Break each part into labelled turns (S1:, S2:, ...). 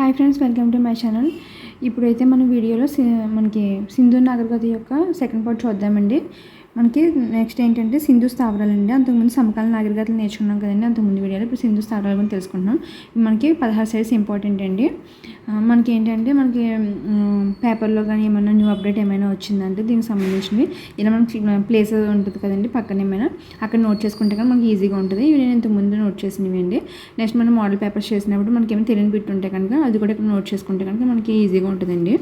S1: Hi friends welcome to my channel. ఇప్పుడైతే మన వీడియోలో సి- మనకి సింధు నాగరికత యొక్క సెకండ్ పార్ట్ చూద్దామండి. మనకి నెక్స్ట్ ఏంటంటే సింధు స్థావరాలు అండి. అంతకుముందు సమకాల నాగరికతలు నేర్చుకున్నాం కదండి. అంతకుముందు వీడియోలో ఇప్పుడు సింధు స్థావరాలు గురించి తెలుసుకుంటున్నాం. మనకి పదహారు సైజ్ ఇంపార్టెంట్ అండి. మనకి ఏంటంటే మనకి పేపర్లో కానీ ఏమైనా న్యూ అప్డేట్ ఏమైనా వచ్చిందంటే దీనికి సంబంధించినవి. ఇలా మనకి ప్లేస్ ఉంటుంది కదండి పక్కన ఏమైనా. అక్కడ నోట్ చేసుకుంటే కానీ మనకి ఈజీగా ఉంటుంది. ఇవి నేను ఇంతకుముందు నోట్ చేసినవి అండి. నెక్స్ట్ మనం మోడల్ పేపర్స్ చేసినప్పుడు మనకి ఏమైనా తెలియని బిట్ ఉంటే కనుక అది కూడా ఇక్కడ నోట్ చేసుకుంటే కనుక మనకి ఈజీగా ఉంటుందండి.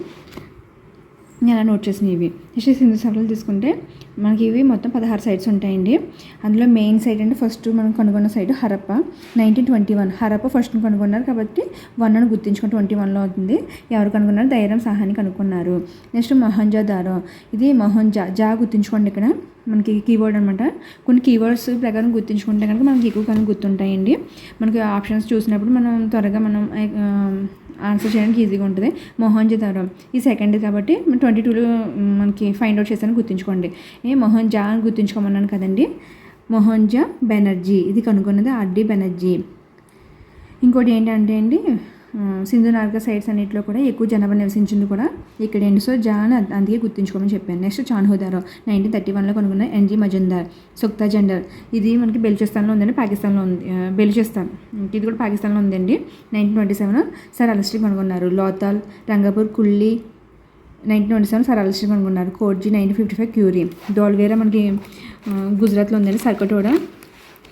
S1: నేను అలా నోట్ చేసినవి ఇవి. నెక్స్ట్ సింధు సభలు తీసుకుంటే మనకి ఇవి మొత్తం పదహారు సైడ్స్ ఉంటాయండి. అందులో మెయిన్ సైట్ అంటే ఫస్ట్ మనం కనుగొన్న site Harappa nineteen twenty one Harappa first కనుగొన్నారు కాబట్టి వన్ అని గుర్తించుకుని ట్వంటీ వన్లో అవుతుంది. ఎవరు కనుగొన్నారు? ధైర్యం సహాయాన్ని కనుక్కున్నారు. నెక్స్ట్ మొహంజోదారో ఇది మహంజా జా గుర్తించుకోండి ఇక్కడ. మనకి కీబోర్డ్ అనమాట కొన్ని కీవర్డ్స్ ప్రకారం గుర్తించుకుంటే కనుక మనకి ఎక్కువ కనుక గుర్తుంటాయండి. మనకి ఆప్షన్స్ చూసినప్పుడు మనం త్వరగా మనం ఆన్సర్ చేయడానికి ఈజీగా ఉంటుంది. మొహంజదారం ఈ సెకండ్ కాబట్టి ట్వంటీ టూలో మనకి ఫైండ్ అవుట్ చేశాను గుర్తుంచుకోండి. ఏ మొహంజా అని గుర్తుంచుకోమన్నాను కదండి. మొహంజా బెనర్జీ. ఇది కనుగొన్నది ఆర్డి బెనర్జీ. ఇంకోటి ఏంటంటే అండి ఆ, సింధు నార్గ సైడ్స్ అన్నింటిలో కూడా ఎక్కువ జనాభా నివసించింది కూడా ఇక్కడ సో జాన్ అందుకే గుర్తుంచుకోమని చెప్పాను. నెక్స్ట్ చాన్హోదారో నైన్టీన్ థర్టీ వన్లో కొనుక్కున్న ఎన్జీ మజుందార్ సుక్తా జెండర్. ఇది మనకి బెల్చిస్తాన్లో ఉందండి పాకిస్తాన్లో ఉంది ఆ, బెల్చిస్తాన్ ఇది కూడా పాకిస్తాన్లో ఉందండి. Nineteen twenty seven Sir Aurel Stein కనుగొన్నారు Lothal Rangpur Kulli nineteen twenty seven Sir Aurel Stein కనుగొన్నారు Kot Diji nineteen fifty five Ghurye. Dholavira మనకి గుజరాత్లో ఉందండి సర్కటోడా.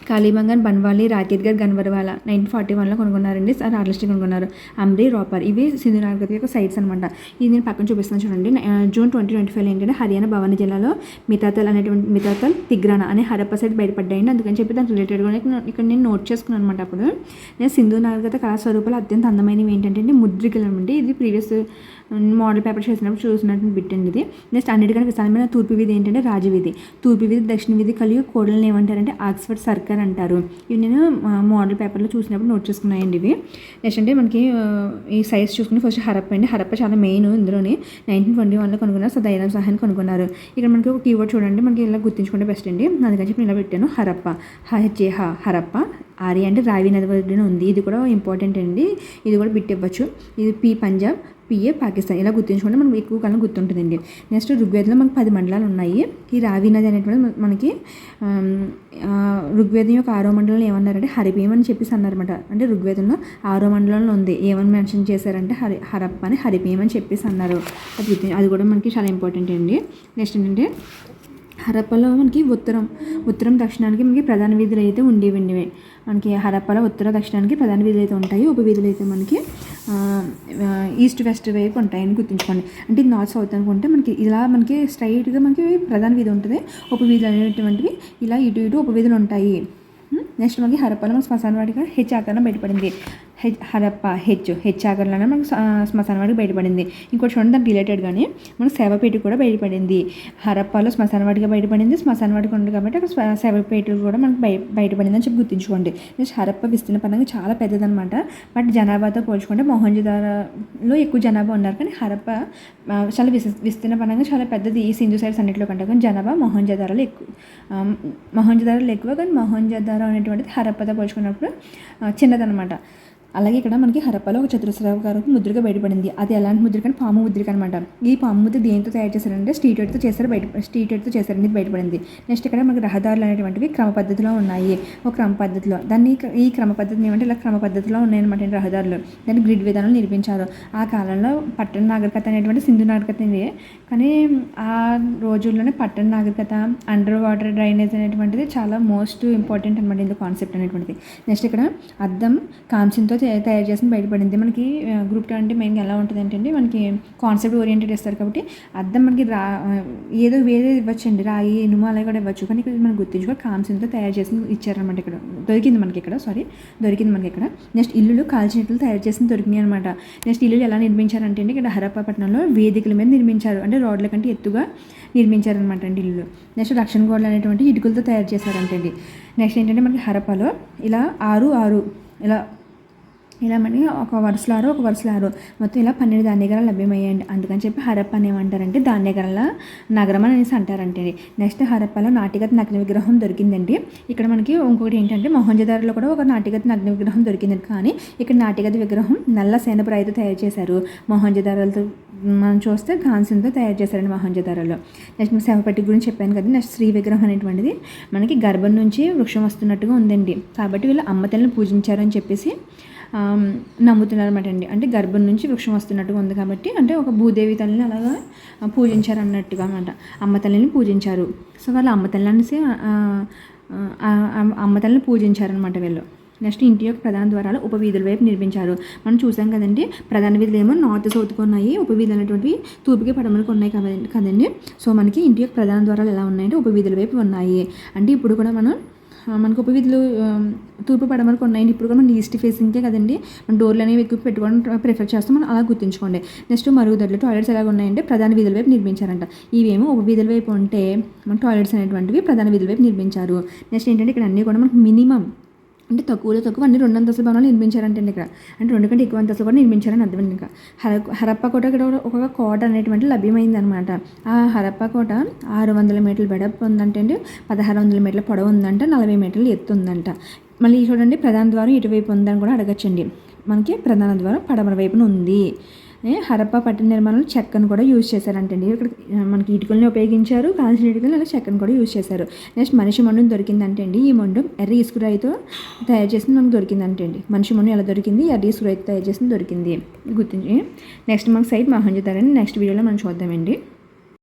S1: కాళీబంగన్ బన్వాలి రాకేత్గర్ గన్వర్వాల నైన్టీన్ ఫార్టీ వన్లో కొనుక్కున్నారండి. సార్ ఆర్లిస్టి కొనుక్కున్నారు. అమ్రీ రాపర్ ఇవి సింధు నాగరికత యొక్క సైట్స్ అనమాట ఇది నేను పక్కన చూపిస్తాను చూడండి. జూన్ ట్వంటీ ట్వంటీ ఫైవ్ ఏంటంటే హర్యానా భవానీ జిల్లాలో మితాతల్ అనేటువంటి మితాతల్ తిగ్రానా అనే హరప్ప సైడ్ బయటపడ్డాయండి. అందుకని చెప్పి దానికి రిలేటెడ్గా ఇక్కడ నేను నోట్ చేసుకున్నాను అనమాట అప్పుడు. నేను సింధు నాగరికత కళాస్వరూపాలు అత్యంత అందమైనవి ఏంటంటే అండి ముద్రికలు అనమాట ఇది ప్రీవియస్ మోడల్ పేపర్ చేసినప్పుడు చూసినట్టు బిట్ అండి ఇది నెక్స్ట్ అన్నిటికంటే విశాలమైన తూర్పు వీధి ఏంటంటే రాజవీధి తూర్పు వీధి దక్షిణ వీధి కలిగి కోడలను ఏమంటారంటే ఆక్స్ఫర్డ్ సర్కర్ అంటారు. ఇవి నేను మోడల్ పేపర్లో చూసినప్పుడు నోట్ చేసుకున్నాయండి ఇవి. నెక్స్ట్ అంటే మనకి ఈ సైజ్ చూసుకుని ఫస్ట్ హరప్ప అండి. హరప్ప చాలా మెయిన్ ఇందులోనే నైన్టీన్ ట్వంటీ వన్లో కనుగొన్నారు. సో దైరం సహాయాన్ని కనుగొన్నారు. ఇక్కడ మనకి ఒక కీవర్డ్ చూడండి. మనకి ఇలా గుర్తించుకుంటే బెస్ట్ అండి. అందుకని చెప్పి నేను ఇలా పెట్టాను. హరప్ప. హెచ్ఏ హ హరప్ప. ఆర్య అంటే రావి నది ఒడ్డున ఉంది. ఇది కూడా ఇంపార్టెంట్ అండి. ఇది కూడా బిట్ ఇవ్వచ్చు. ఇది పి పంజాబ్. పిఏ పాకిస్తాన్. ఇలా గుర్తుంచుకుంటే మనకు ఎక్కువ కాలం గుర్తుంటుందండి. నెక్స్ట్ ఋగ్వేదంలో మనకు పది మండలాలు ఉన్నాయి ఈ రావి నది అనేటువంటి మనకి ఋగ్వేదం యొక్క ఆరో మండలంలో ఏమన్నారంటే హరిభీం అని చెప్పేసి అన్నారన్నమాట. అంటే ఋగ్వేదంలో ఆరో మండలంలో ఉంది. ఏమని మెన్షన్ చేశారంటే హరి హరప్ప అని హరిభీం అని చెప్పేసి అన్నారు. అది అది కూడా మనకి చాలా ఇంపార్టెంట్ అండి. నెక్స్ట్ ఏంటంటే హరప్పలో మనకి ఉత్తరం ఉత్తరం దక్షిణానికి మనకి ప్రధాన వీధులు అయితే ఉండేవి మనకి హరప్పలో ఉత్తర దక్షిణానికి ప్రధాన వీధులు అయితే ఉంటాయి ఉప వీధులు అయితే మనకి ఈస్ట్ వెస్ట్ వైపు ఉంటాయని గుర్తుంచుకోండి. అంటే ఇది నార్త్ సౌత్ అనుకుంటే మనకి ఇలా మనకి స్ట్రైట్గా మనకి ప్రధాన వీధి ఉంటుంది. ఉప వీధులు అనేటువంటివి ఇలా ఇటు ఇటు ఉప వీధులు ఉంటాయి నెక్స్ట్ మనకి హరప్పలో శ్మశాన వాటిగా హెచ్ ఆకారం బయటపడింది. హెచ్ హరప్ప హెచ్ హెచ్ ఆకారంలోనే మనకు స- శ్మశాన వాటికి బయటపడింది. ఇంకోటి చూడండి దానికి రిలేటెడ్గానే మనకు సేవపేట కూడా బయటపడింది. హరప్పాలో శ్మశాన వాటిగా బయటపడింది శ్మశాన వాటికి ఉంది కాబట్టి అక్కడ స్వ- సేవపేట కూడా మనకు బయ బయటపడింది అని చెప్పి గుర్తుంచుకోండి. హరప్ప విస్తీర్ణ పరంగా చాలా పెద్దదనమాట బట్ జనాభాతో పోల్చుకుంటే మొహంజదారలో ఎక్కువ జనాభా ఉన్నారు కానీ హరప్ప చాలా విస్ విస్తీర్ణ పరంగా చాలా పెద్దది. ఈ సింధు సైడ్స్ అన్నింటిలో కంటే కానీ జనాభా మొహంజదారాలు ఎక్కువ ఆ, మొహంజదారాలు ఎక్కువ కానీ మొహంజదారో అనేటువంటిది హరప్పతో పోల్చుకున్నప్పుడు చిన్నదనమాట అలాగే ఇక్కడ మనకి హరప్పలో ఒక చతురస్రాకారం ముద్రగా బయటపడింది. అది ఎలాంటి ముద్రిక అంటే పాము ముద్రిక అనమాట. ఈ పాము ముద్ర దేంతో తయారు చేశారంటే స్ట్రీట్ ఎడ్తో చేశారు బయట స్ట్రీట్ ఎడ్తో చేశారనేది బయటపడింది. నెక్స్ట్ ఇక్కడ మనకి రహదారులు అనేటువంటివి క్రమ పద్ధతిలో ఉన్నాయి. ఒక క్రమ పద్ధతిలో. దాన్ని ఈ క్రమ పద్ధతిని ఏమంటే ఇలా క్రమ పద్ధతిలో ఉన్నాయన్నమాట రహదారులు. దాన్ని గ్రిడ్ విధానం నిర్మించారు. ఆ కాలంలో పట్టణ నాగరికత అనేటువంటి సింధు నాగరికత కానీ ఆ రోజుల్లోనే పట్టణ నాగరికత అండర్ వాటర్ డ్రైనేజ్ అనేటువంటిది చాలా మోస్ట్ ఇంపార్టెంట్ అనమాట ఇందులో కాన్సెప్ట్ అనేటువంటిది. నెక్స్ట్ ఇక్కడ అద్దం కాంస్యంతో చే- తయారు చేసిన బయటపడింది. మనకి గ్రూప్ టూ అంటే మెయిన్గా ఎలా ఉంటుంది ఏంటంటే మనకి కాన్సెప్ట్ ఓరియంటెడ్ ఇస్తారు కాబట్టి అర్థం మనకి రా ఏదో వేరే ఇవ్వచ్చండి. రాయి ఇనుము అలా కూడా ఇవ్వచ్చు. కానీ ఇక్కడ మనం గుర్తించుకో కాంస్యంతో తయారు చేసి ఇచ్చారనమాట ఇక్కడ. దొరికింది మనకి ఇక్కడ సారీ దొరికింది మనకి ఇక్కడ. నెక్స్ట్ ఇల్లులు కాల్చినట్లు తయారు చేసి దొరికినాయి అనమాట నెక్స్ట్ ఇల్లులు ఎలా నిర్మించారంటే అండి ఇక్కడ హరప్పపట్నంలో వేదికల మీద నిర్మించారు. అంటే రోడ్ల కంటే ఎత్తుగా నిర్మించారనమాట అండి ఇల్లు. నెక్స్ట్ రక్షణ గోడలు అనేటువంటి ఇటుకలతో తయారు చేశారంటండి. నెక్స్ట్ ఏంటంటే మనకి హరప్పలో ఇలా ఆరు ఆరు ఇలా ఇలా మనకి ఒక వరుసలారు ఒక వరుసలారు. మొత్తం ఇలా పన్నెండు ధాన్యగరాలు లభ్యమయ్యాయండి. అందుకని చెప్పి హరప్ప అని ఏమంటారంటే ధాన్యగరాల నగరం అనేసి అంటారంటే నెక్స్ట్ హరప్పలో నాటిగత నగ్న విగ్రహం దొరికిందండి. ఇక్కడ మనకి ఇంకొకటి ఏంటంటే మొహంజదారులో కూడా ఒక నాటిగత నగ్న విగ్రహం దొరికిందండి. కానీ ఇక్కడ నాటిగత విగ్రహం నల్ల సేనపురాయితో తయారు చేశారు. మొహంజదారులతో మనం చూస్తే కాన్సన్తో తయారు చేశారండి మొహంజదారులో నెక్స్ట్ శవపట్టి గురించి చెప్పాను కదా నెక్స్ట్ శ్రీ విగ్రహం అనేటువంటిది మనకి గర్భం నుంచి వృక్షం వస్తున్నట్టుగా ఉందండి. కాబట్టి వీళ్ళు అమ్మతల్ని పూజించారని చెప్పేసి నమ్ముతున్నారన్నమాట నమ్ముతున్నారు అనమాట అండి. అంటే గర్భం నుంచి వృక్షం వస్తున్నట్టుగా ఉంది కాబట్టి అంటే ఒక భూదేవి తల్లిని అలాగా పూజించారు అన్నట్టుగా అనమాట అమ్మ తల్లిని పూజించారు. సో వాళ్ళు అమ్మ తల్లి అనేసి అమ్మ తల్లిని పూజించారనమాట వీళ్ళు. నెక్స్ట్ ఇంటి యొక్క ప్రధాన ద్వారాలు ఉపవీధుల వైపు నిర్మించారు. మనం చూసాం కదండి ప్రధాన వీధులు ఏమో నార్త్ సౌత్కి ఉన్నాయి. ఉపవీధులు అనేటువంటివి తూర్పుకి పడమలకు ఉన్నాయి కదండి కదండి. సో మనకి ఇంటి యొక్క ప్రధాన ద్వారాలు ఎలా ఉన్నాయంటే ఉపవీధుల వైపు ఉన్నాయి. అంటే ఇప్పుడు కూడా మనం మనకు ఉపవీధులు విధులు తూర్పు పడమరకు ఉన్నాయండి ఇప్పుడు కూడా మనం ఈస్ట్ ఫేసింగ్కే కదండి. మనం డోర్లు అనేవి ఎక్కువ పెట్టుకోవడం ప్రిఫర్ చేస్తాం. మనం అలా గుర్తుంచుకోండి. నెక్స్ట్ మరుగుదొడ్లు టాయిలెట్స్ ఎలాగ ఉన్నాయంటే ప్రధాన వీధుల వైపు నిర్మించారంట. ఇవేమో ఉపవీధుల వైపు ఉంటే మన టాయిలెట్స్ అనేటువంటివి ప్రధాన వీధుల వైపు నిర్మించారు. నెక్స్ట్ ఏంటంటే ఇక్కడ అన్నీ కూడా మనకు మినిమం అంటే తక్కువలో తక్కువ అన్ని రెండు అంతస్తుల భవనాలు నిర్మించారంటే ఇక్కడ. అంటే రెండు కంటే ఎక్కువ అంతస్తులు కూడా నిర్మించారని అర్థం ఇంకా. హర హరప్ప కోట ఇక్కడ ఒక కోట అనేటువంటి లభ్యమైంది అనమాట ఆ హరప్ప కోట ఆరు వందల మీటర్ల వెడల్పు ఉందంటే అండి పదహారు వందల మీటర్ల పొడవు ఉందంట నలభై మీటర్లు ఎత్తు ఉందంట. మళ్ళీ చూడండి ప్రధాన ద్వారం ఇటువైపు ఉందని కూడా అడగచ్చండి. మనకి ప్రధాన ద్వారం పడమర వైపున ఉంది. హరప్ప పట్టణ నిర్మాణంలో చెక్కను కూడా యూజ్ చేశారంటండి. ఇక్కడ మనకి ఇటుకల్ని ఉపయోగించారు కాల్చిన ఇటుకలు అలా చెక్కను కూడా యూజ్ చేశారు. నెక్స్ట్ మనిషి మొండం దొరికిందంటే అండి ఈ మొండం. ఎర్ర ఇసుకురాయితో తయారు చేసింది మనకు దొరికిందంటే అండి మనిషి మొండం ఎలా దొరికింది? ఎర్ర ఇసుకురాయితో తయారు చేసింది దొరికింది. గుర్తించి నెక్స్ట్ మనకు సైట్ మహంజదారని నెక్స్ట్ వీడియోలో మనం చూద్దామండి.